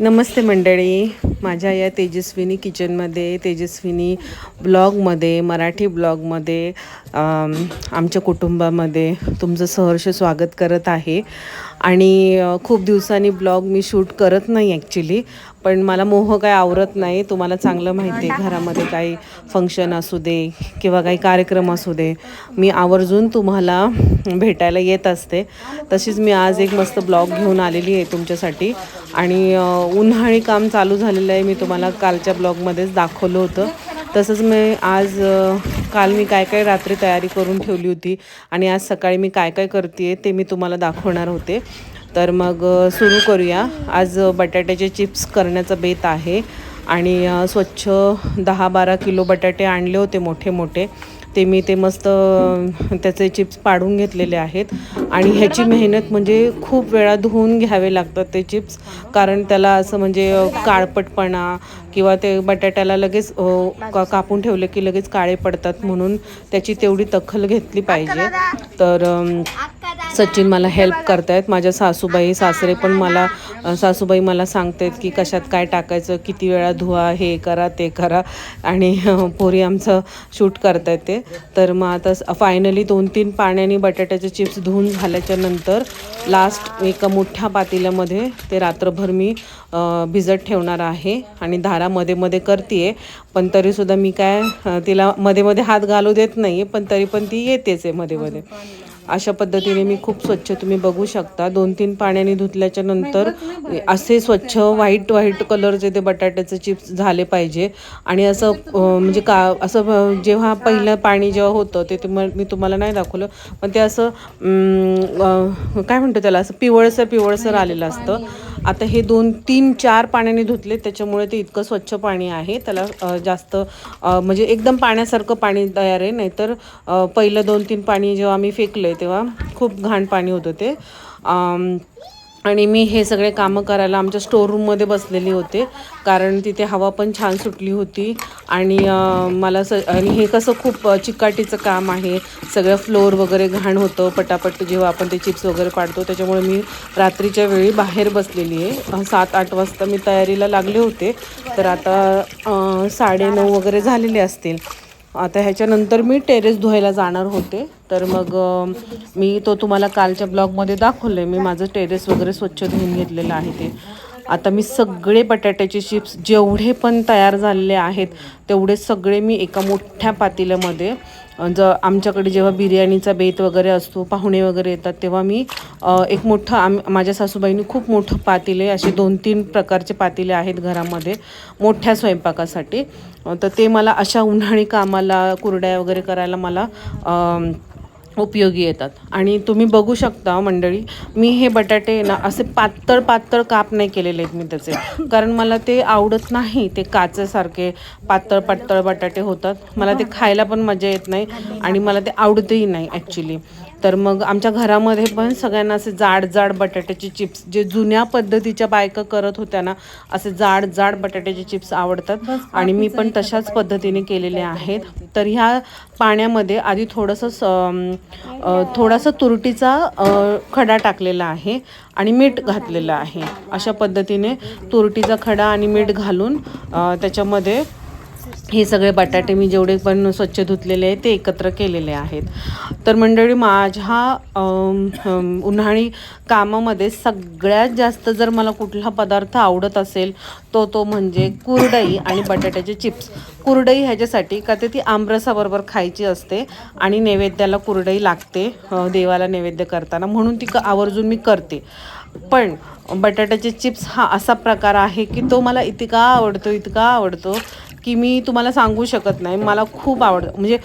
नमस्ते मंडळी. माझ्या या तेजस्विनी किचनमध्ये तेजस्विनी ब्लॉगमध्ये मराठी ब्लॉगमध्ये आमच्या कुटुंबामध्ये तुमचं सहर्ष स्वागत करत आहे. आणि खूप दिवसांनी ब्लॉग मी शूट करत नाही ॲक्च्युली पण मला मोह काय आवरत नाही. तुम्हाला चांगलं माहिती आहे. घरामध्ये काही फंक्शन असू दे किंवा काही कार्यक्रम असू दे मी आवर्जून तुम्हाला भेटायला येत असते. तशीच मी आज एक मस्त ब्लॉग घेऊन आलेली आहे तुमच्यासाठी. आणि उन्हाळी काम चालू झालेलं आहे. मी तुम्हाला कालच्या ब्लॉगमध्येच दाखवलं होतं. तसंच मी आज काल मी काय काय रात्री तयारी करून ठेवली होती आणि आज सकाळी मी काय काय करते ते मी तुम्हाला दाखवणार होते. तर मग सुरू करूया. आज बटाट्याचे चिप्स करण्याचा बेत आहे आणि स्वच्छ दहा बारा किलो बटाटे आणले होते मोठे मोठे ते मी ते मस्त त्याचे चिप्स पाडून घेतलेले आहेत. आणि ह्याची मेहनत म्हणजे खूप वेळा धुवून घ्यावे लागतात ते चिप्स. कारण त्याला असं म्हणजे काळपटपणा किंवा ते बटाट्याला लगेच का कापून ठेवले की लगेच काळे पडतात म्हणून त्याची तेवढी दखल घेतली पाहिजे. तर सचिन मला हेल्प करतायत. माझ्या सासूबाई सासरे पण मला सासूबाई मला सांगतायत की कशात काय टाकायचं किती वेळा धुवा हे करा ते करा. आणि पोरी आमचं शूट करतायत ते. तर मग आता फायनली दोन तीन पाण्याने बटाट्याचे चिप्स धुवून झाल्याच्यानंतर लास्ट एका मोठ्या पातेल्यामध्ये ते रात्रभर मी भिजत ठेवणार आहे. आणि धारा मध्ये मध्ये करते पण तरीसुद्धा मी काय तिला मध्ये मध्ये हात घालू देत नाही पण तरी पण ती येतेच आहे मध्ये मध्ये. अशा पद्धतीने मी खूप स्वच्छ तुम्ही बघू शकता. दोन तीन पाण्याने धुतल्याच्या नंतर असे स्वच्छ व्हाईट व्हाईट कलरचे ते बटाट्याचे चिप्स झाले पाहिजे. आणि असं म्हणजे का असं जेव्हा पहिलं पाणी जेव्हा होतं ते तुम्हा मी तुम्हाला नाही दाखवलं पण ते असं काय म्हणतो त्याला असं पिवळसर पिवळसर आलेलं असतं. आता हे दोन तीन चार पाण्याने धुतले त्याच्यामुळे ते इतकं स्वच्छ पाणी आहे. त्याला जास्त म्हणजे एकदम पाण्यासारखं पाणी तयार आहे. नाहीतर पहिलं दोन तीन पाणी जेव्हा आम्ही फेकलं आहे तेव्हा खूप घाण पाणी होतं ते. आम, आणि मी हे सगळे कामं करायला आमच्या स्टोरूममध्ये बसलेली होते. कारण तिथे हवा पण छान सुटली होती. आणि मला स आणि हे कसं खूप चिकाटीचं काम आहे. सगळं फ्लोअर वगैरे घाण होतं. पटापट जेव्हा आपण ते चिप्स वगैरे पाडतो त्याच्यामुळे मी रात्रीच्या वेळी बाहेर बसलेली आहे. सात आठ वाजता मी तयारीला लागले होते. तर आता साडे साडेनऊ वगैरे झालेले असतील. आता ह्याच्यानंतर मी टेरेस धुवायला जाणार होते. तर मग मी तो तुम्हाला कालच्या ब्लॉगमध्ये दाखवलं आहे मी माझं टेरेस वगैरे स्वच्छ धुवून घेतलेलं आहे ते. आता मी सगळे बटाट्याचे चिप्स जेवढे पण तयार झालेले आहेत तेवढे सगळे मी एका मोठ्या पातेल्यामध्ये ज आमच्याकडे जेव्हा बिर्याणीचा बेत वगैरे असतो पाहुणे वगैरे येतात तेव्हा मी एक मोठं आम माझ्या सासूबाईंनी खूप मोठं पातेले असे दोन तीन प्रकारचे पातेले आहेत घरामध्ये मोठ्या स्वयंपाकासाठी. तर ते मला अशा उन्हाळी कामाला कुरड्या वगैरे करायला मला उपयोगी येतात. आणि तुम्ही बघू शकता मंडळी मी हे बटाटे ना असे पातळ पातळ काप नाही केलेले आहेत मी त्याचे. कारण मला ते आवडत नाही ते काचेसारखे पातळ पातळ बटाटे होतात. मला ते खायला पण मजा येत नाही आणि मला ते आवडतही नाही ॲक्च्युली तर मग आमच्या घरामध्ये पण सगळ्यांना असे जाड जाड बटाट्याचे चिप्स जे जुन्या पद्धतीच्या बायका करत होत्या ना असे जाड जाड बटाट्याचे चिप्स आवडतात. आणि मी पण तशाच पद्धतीने केलेले आहेत. तर ह्या पाण्यामध्ये आधी थोडंसं थोडासा तुरटीचा खडा टाकलेला आहे आणि मीठ घातलेलं आहे. अशा पद्धतीने तुरटीचा खडा आणि मीठ घालून त्याच्यामध्ये हे सगळे बटाटे मी जेवढे पण स्वच्छ धुतलेले आहेत ते एकत्र केलेले आहेत. तर मंडळी माझ्या उन्हाळी कामामध्ये सगळ्यात जास्त जर मला कुठला पदार्थ आवडत असेल तो तो म्हणजे कुरडई आणि बटाट्याचे चिप्स. कुरडई ह्याच्यासाठी का ते ती आमरसाबरोबर खायची असते आणि नैवेद्याला कुरडई लागते देवाला नैवेद्य करताना. म्हणून ती आवर्जून मी करते. पण बटाट्याचे चिप्स हा असा प्रकार आहे की तो मला इतका आवडतो इतका आवडतो की मी तुम्हाला सांगू शकत नाही. मला खूप आवडतं म्हणजे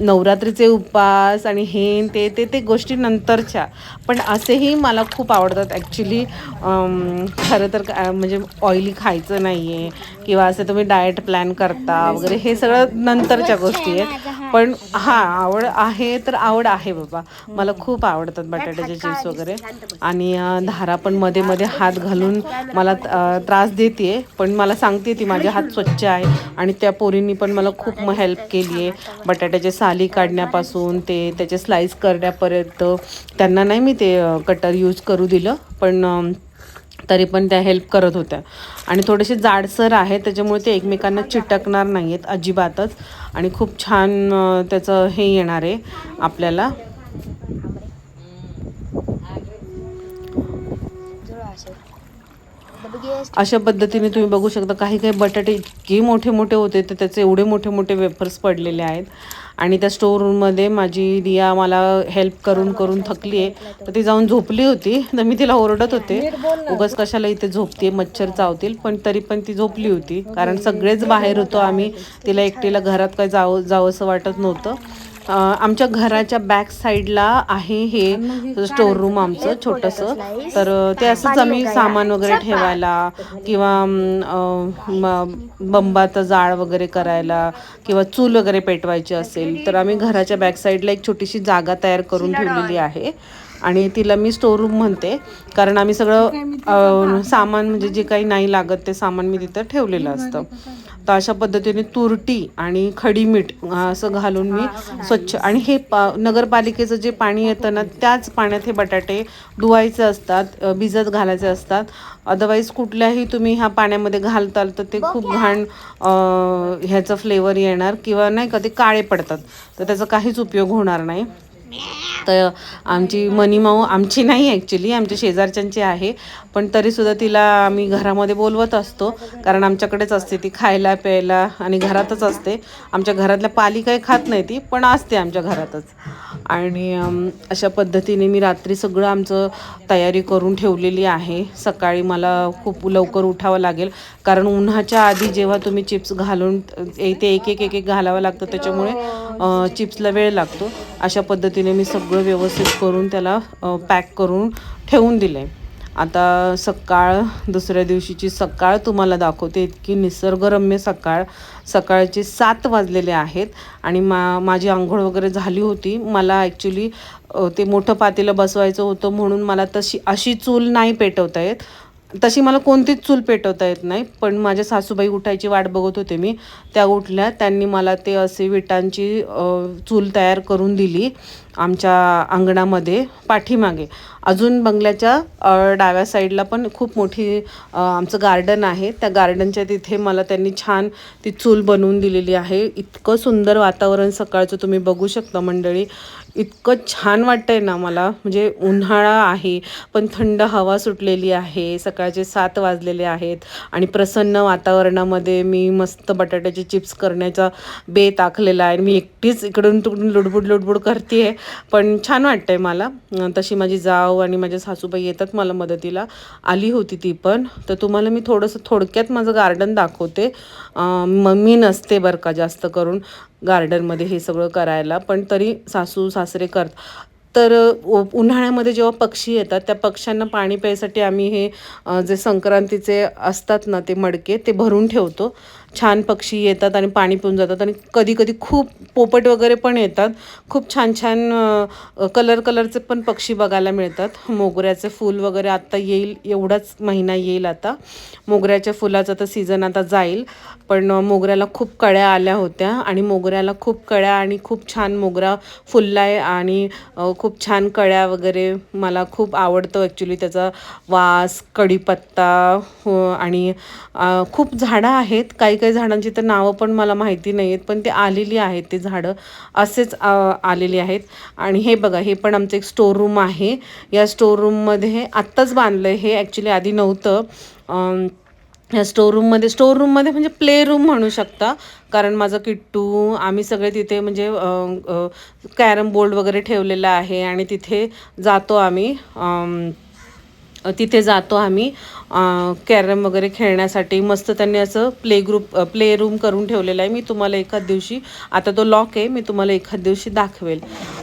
नवरात्रीचे उपवास आणि हे ते ते ते गोष्टी नंतरच्या. पण असेही मला खूप आवडतात. ॲक्च्युली खरं तर म्हणजे ऑइली खायचं नाही आहे किंवा असं तुम्ही डाएट प्लॅन करता वगैरे हे सगळं नंतरच्या गोष्टी आहेत. पण हां आवड आहे तर आवड आहे बाबा. मला खूप आवडतात बटाट्याचे चिप्स वगैरे. आणि धारा पण मध्ये मध्ये हात घालून मला त्रास देते पण मला सांगते ती माझे हात स्वच्छ आहे आणि त्या पोरींनी पण मला खूप हेल्प केली आहे बटाट्याचे साली काढण्यापासून ते त्याचे स्लाईस करण्यापर्यंत त्यांना नाही मी ते कटर यूज करू दिलं पण तरी पण त्या हेल्प करत होत्या. आणि थोडेसे जाडसर आहेत त्याच्यामुळे ते एकमेकांना चिटकणार नाही आहेत अजिबातच. आणि खूप छान त्याचं हे येणार आहे आपल्याला. अशा पद्धतीने तुम्ही बघू शकता काही काही बटाटे इतके मोठे मोठे होते तर त्याचे एवढे मोठे मोठे वेफर्स पडलेले आहेत. आणि त्या स्टोर रूममध्ये माझी रिया मला हेल्प करून करून थकली आहे. तर ती जाऊन झोपली होती तर मी तिला ओरडत होते. उगाच कशाला इथे झोपते मच्छर चावतील. पण तरी पण ती झोपली होती. कारण सगळेच बाहेर होतो आम्ही. तिला एकटीला घरात काय जावं जावंसं वाटत नव्हतं. आमच्या घराच्या बॅक साईडला आहे हे स्टोर रूम आमचं छोटंसं. तर ते असंच आम्ही सामान वगैरे ठेवायला किंवा बंबाचं जाळ वगैरे करायला किंवा चूल वगैरे पेटवायची असेल तर आम्ही घराच्या बॅक साईडला एक छोटीशी जागा तयार करून ठेवलेली आहे. आणि तिला मी स्टोर रूम म्हणते कारण आम्ही सगळं सामान म्हणजे जे काही नाही लागत ते सामान मी तिथं ठेवलेलं असतं. तर अशा पद्धतीने तुरटी आणि खडी मीठ अं, असं घालून मी स्वच्छ आणि हे पा नगरपालिकेचं जे पाणी येतं ना त्याच पाण्यात हे बटाटे धुवायचे असतात भिजत घालायचे असतात. अदरवाईज कुठल्याही तुम्ही ह्या पाण्यामध्ये घालताल तर ते खूप घाण ह्याचं फ्लेवर येणार किंवा नाही का ते काळे पडतात. तर त्याचा काहीच उपयोग होणार नाही. तर आमची मनीमाऊ आमची नाही ॲक्च्युली आमच्या शेजारच्यांची आहे. पण तरीसुद्धा तिला आम्ही घरामध्ये बोलवत असतो. कारण आमच्याकडेच असते ती खायला प्यायला आणि घरातच असते. आमच्या घरातल्या पाली काही खात नाही ती पण असते आमच्या घरातच. आणि अशा पद्धतीने मी रात्री सगळं आमचं तयारी करून ठेवलेली आहे. सकाळी मला खूप लवकर उठावं लागेल. कारण उन्हाच्या आधी जेव्हा तुम्ही चिप्स घालून ते एक एक एक एक घालावं लागतं त्याच्यामुळे चिप्सला वेळ लागतो. अशा पद्धतीने मी सगळं व्यवस्थित करून त्याला पॅक करून ठेवून दिलं आहे आता सकाळ दुसऱ्या दिवशीची सकाळ तुम्हाला दाखवते. इतकी निसर्गरम्य सकाळ. सकाळचे सात वाजलेले आहेत आणि मा माझी आंघोळ वगैरे झाली होती. मला ॲक्च्युली ते मोठं पातेलं बसवायचं होतं म्हणून मला तशी अशी चूल नाही पेटवता येत. तशी मला कोणतीच चूल पेटवता येत नाही पण माझ्या सासूबाई उठायची वाट बघत होते मी. त्या उठल्या त्यांनी मला ते असे विटांची चूल तयार करून दिली आमच्या अंगणामध्ये पाठीमागे. अजून बंगल्याच्या डाव्या साईडला पण खूप मोठी आमचं गार्डन आहे. त्या गार्डनच्या तिथे मला त्यांनी छान ती चूल बनवून दिलेली आहे. इतकं सुंदर वातावरण सकाळचं तुम्ही बघू शकता मंडळी. इतकं छान वाटतंय ना मला. म्हणजे उन्हाळा आहे पण थंड हवा सुटलेली आहे सकाळचे सात वाजलेले आहेत आणि प्रसन्न वातावरणामध्ये मी मस्त बटाट्याचे चिप्स करण्याचा बेत आखलेला आहे. मी एकटीच इकडून तिकडून लुडबुड लुडबुड करते पण छान वाटतंय मला. तशी माझी जाव आणि माझ्या सासूबाई येतात मला मदतीला. आली होती ती पण. तर तुम्हाला मी थोडंसं थोडक्यात माझं गार्डन दाखवते. मम्मी नसते बरं का जास्त करून. गार्डनमध्ये हे सगळं करायला पण तरी सासू सासरे करत तर उ- उन्हाळ्यामध्ये जेव्हा पक्षी येतात त्या पक्ष्यांना पाणी प्यायसाठी आम्ही हे जे संक्रांतीचे असतात ना ते मडके ते भरून ठेवतो. छान पक्षी येतात आणि पाणी पिऊन जातात आणि कधी कधी खूप पोपट वगैरे पण येतात. खूप छान छान कलर कलरचे पण पक्षी बघायला मिळतात. मोगऱ्याचे फूल वगैरे आत्ता येईल एवढाच महिना येईल आता. मोगऱ्याच्या फुलाचा तर सीझन आता जाईल. पण मोगऱ्याला खूप कळ्या आल्या होत्या आणि मोगऱ्याला खूप कळ्या आणि खूप छान मोगरा फुलला आहे आणि खूप छान कळ्या वगैरे मला खूप आवडतं ॲक्च्युली त्याचा वास कढीपत्ता हो, आणि खूप झाडं आहेत. काही काही झाडांची तर नावं पण मला माहिती नाही आहेत पण ते आलेली आहेत ते झाडं. असेच आलेली आहेत. आणि हे बघा हे पण आमचं एक स्टोर रूम आहे. या स्टोर रूममध्ये आत्ताच बांधलं आहे हे ॲक्च्युली आधी नव्हतं. ह्या स्टोर रूममध्ये स्टोर रूममध्ये म्हणजे प्ले रूम म्हणू शकता. कारण माझं किट्टू आम्ही सगळे तिथे म्हणजे कॅरम बोर्ड वगैरे ठेवलेला आहे आणि तिथे जातो आम्ही. तिथे जातो आम्ही. कॅरम वगैरे खेळण्यासाठी मस्त त्यांनी असं प्ले ग्रुप प्ले रूम करून ठेवलेलं आहे. मी तुम्हाला एखाद दिवशी आता तो लॉक आहे मी तुम्हाला एखाद दिवशी दाखवेल.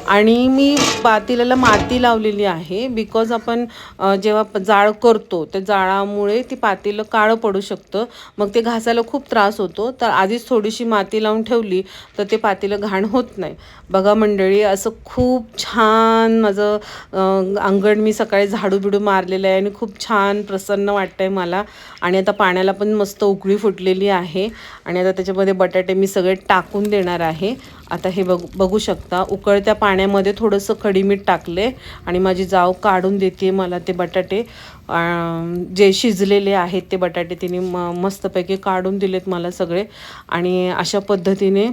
आणि मी पातेल्याला माती लावलेली आहे बिकॉज आपण जेव्हा जाळ करतो त्या जाळामुळे ती पातेलं काळं पडू शकतं. मग ते घासायला खूप त्रास होतो. तर आधीच थोडीशी माती लावून ठेवली तर ते पातेलं घाण होत नाही. बघा मंडळी असं खूप छान माझं अंगण मी सकाळी झाडू बिडू मारलेलं आहे आणि खूप छान प्रसन्न वाटतं आहे मला. आणि आता पाण्याला पण मस्त उकळी फुटलेली आहे. आणि आता त्याच्यामध्ये बटाटे मी सगळे टाकून देणार आहे. आता हे बघ बघू शकता. उकळत्या पाण्यामध्ये थोडंसं खडीमीठ टाकले आणि माझी जाव काढून देते मला ते बटाटे. जे शिजलेले आहेत ते बटाटे तिने म मस्तपैकी काढून दिलेत मला सगळे. आणि अशा पद्धतीने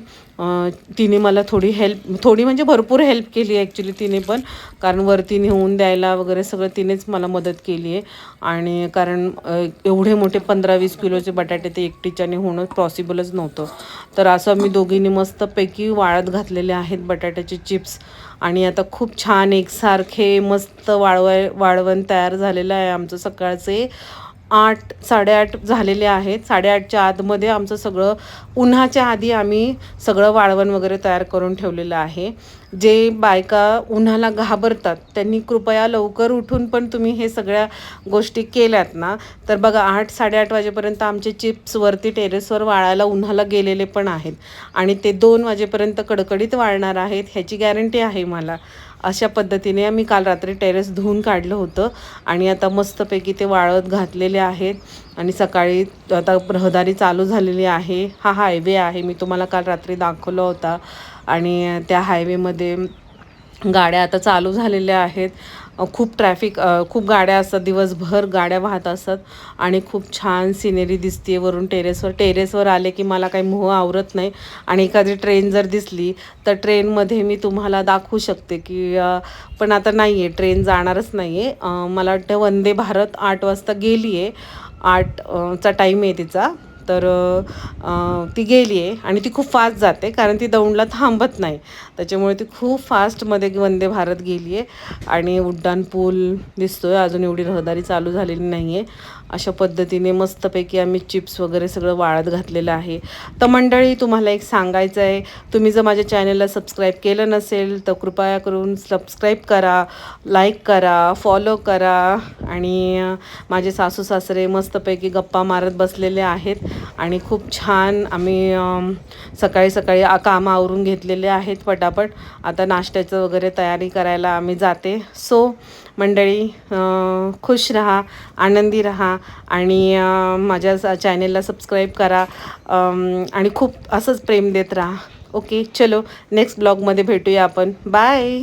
तिने मला थोडी हेल्प थोडी म्हणजे भरपूर हेल्प केली ॲक्च्युली तिने पण. कारण वरती नेऊन द्यायला वगैरे सगळं तिनेच मला मदत केली आहे. आणि कारण एवढे मोठे पंधरा वीस किलोचे बटाटे ते एकटीच्याने होणं पॉसिबलच नव्हतं. तर असं मी दोघींनी मस्तपैकी वाळत घातलेले आहेत बटाट्याचे चिप्स आणि आता खूप छान एकसारखे मस्त वाळवाय वाळवण तयार झालेलं आहे आमचं सकाळचे. आठ साडेआठ झालेले आहेत. साडेआठच्या आतमध्ये आमचं सगळं उन्हाच्या आधी आम्ही सगळं वाळवण वगैरे तयार करून ठेवलेलं आहे. जे बायका उन्हाला घाबरतात त्यांनी कृपया लवकर उठून पण तुम्ही हे सगळ्या गोष्टी केल्यात ना. तर बघा आठ साडेआठ वाजेपर्यंत आमचे चिप्सवरती टेरेसवर वाळायला उन्हाला गेलेले पण आहेत. आणि ते दोन वाजेपर्यंत कडकडीत वाळणार आहेत ह्याची गॅरंटी आहे मला. अशा पद्धतीने मी काल रात्री टेरेस धुवून काढलं होतं. आणि आता मस्तपैकी ते वाळत घातलेले आहेत. आणि सकाळी आता रहदारी चालू झालेली आहे. हा हायवे आहे. मी तुम्हाला काल रात्री दाखवला होता. आणि त्या हायवेमध्ये गाड्या आता चालू झालेल्या आहेत. खूप ट्रॅफिक खूप गाड्या असतात दिवसभर गाड्या वाहत असतात आणि खूप छान सिनेरी दिसते वरून टेरेसवर टेरेसवर आले की मला काही मोह आवरत नाही आणि एखादी ट्रेन जर दिसली तर ट्रेनमध्ये मी तुम्हाला दाखवू शकते की पण आता नाही आहे ट्रेन जाणारच नाही आहे मला वाटतं वंदे भारत आठ वाजता गेली आहे आठ चा टाईम आहे तिचा. तर ती गेली आहे आणि ती खूप फास्ट जाते कारण ती दौंडला थांबत नाही. त्याच्यामुळे ती खूप फास्टमध्ये वंदे भारत गेली आहे आणि उड्डाण पूल आहे अजून एवढी रहदारी चालू झालेली नाही आहे अशा पद्धतीने मस्तपैकी आम्ही चिप्स वगैरे सगळं वाळत घातलेलं आहे. तर मंडळी तुम्हाला एक सांगायचं आहे. तुम्ही जर माझ्या चॅनलला सबस्क्राईब केलं नसेल तर कृपया करून सबस्क्राईब करा लाईक करा फॉलो करा आणि माझे सासू सासरे मस्तपैकी गप्पा मारत बसलेले आहेत आणि खूप छान आम्ही सकाळी सकाळी कामं आवरून घेतलेले आहेत पटापट. आता नाश्त्याचं वगैरे तयारी करायला आम्ही जाते. सो मंडळी खुश राहा आनंदी राहा आणि माझ्या चॅनेलला सबस्क्राईब करा. आणि खूप असंच प्रेम देत राहा. ओके चलो नेक्स्ट ब्लॉगमध्ये भेटूया आपण. बाय